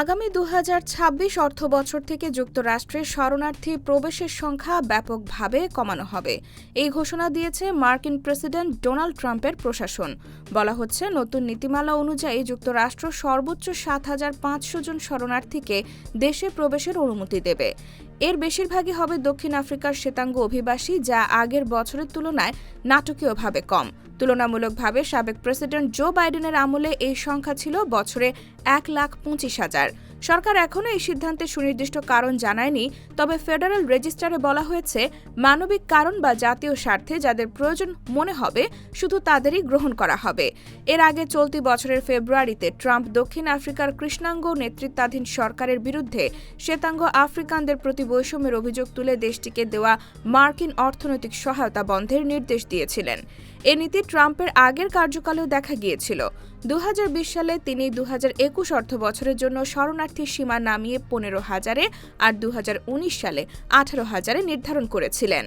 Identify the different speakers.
Speaker 1: আগামী দু অর্থ বছর থেকে যুক্তরাষ্ট্রের শরণার্থী প্রবেশের সংখ্যা ব্যাপকভাবে কমানো হবে। এই ঘোষণা দিয়েছে মার্কিন প্রেসিডেন্ট ডোনাল্ড ট্রাম্পের প্রশাসন। বলা হচ্ছে, নতুন নীতিমালা অনুযায়ী যুক্তরাষ্ট্র সর্বোচ্চ সাত হাজার পাঁচশো জন শরণার্থীকে দেশে প্রবেশের অনুমতি দেবে। এর বেশিরভাগই হবে দক্ষিণ আফ্রিকার শ্বেতাঙ্গ অভিবাসী, যা আগের বছরের তুলনায় নাটকীয়ভাবে কম। তুলনামূলকভাবে সাবেক প্রেসিডেন্ট জো বাইডেনের আমলে এই সংখ্যা ছিল বছরে এক লাখ পঁচিশ হাজার। সরকার এখনও এই সিদ্ধান্তের সুনির্দিষ্ট কারণ জানায়নি, তবে ফেডারেল রেজিস্টারে বলা হয়েছে, মানবিক কারণ বা জাতীয় স্বার্থে যাদের প্রয়োজন মনে হবে, শুধু তাদেরই গ্রহণ করা হবে। এর আগে চলতি বছরের ফেব্রুয়ারিতে ট্রাম্প দক্ষিণ আফ্রিকার কৃষ্ণাঙ্গ নেতৃত্বাধীন সরকারের বিরুদ্ধে শ্বেতাঙ্গ আফ্রিকানদের প্রতি বৈষম্যের অভিযোগ তুলে দেশটিকে দেওয়া মার্কিন অর্থনৈতিক সহায়তা বন্ধের নির্দেশ দিয়েছিলেন। এ নীতি ট্রাম্পের আগের কার্যকালেও দেখা গিয়েছিল। দু হাজার বিশ সালে তিনি দু হাজার একুশ অর্থ বছরের জন্য শরণার্থীর সীমা নামিয়ে পনেরো হাজারে আর দু হাজার উনিশ সালে আঠারো হাজারে নির্ধারণ করেছিলেন।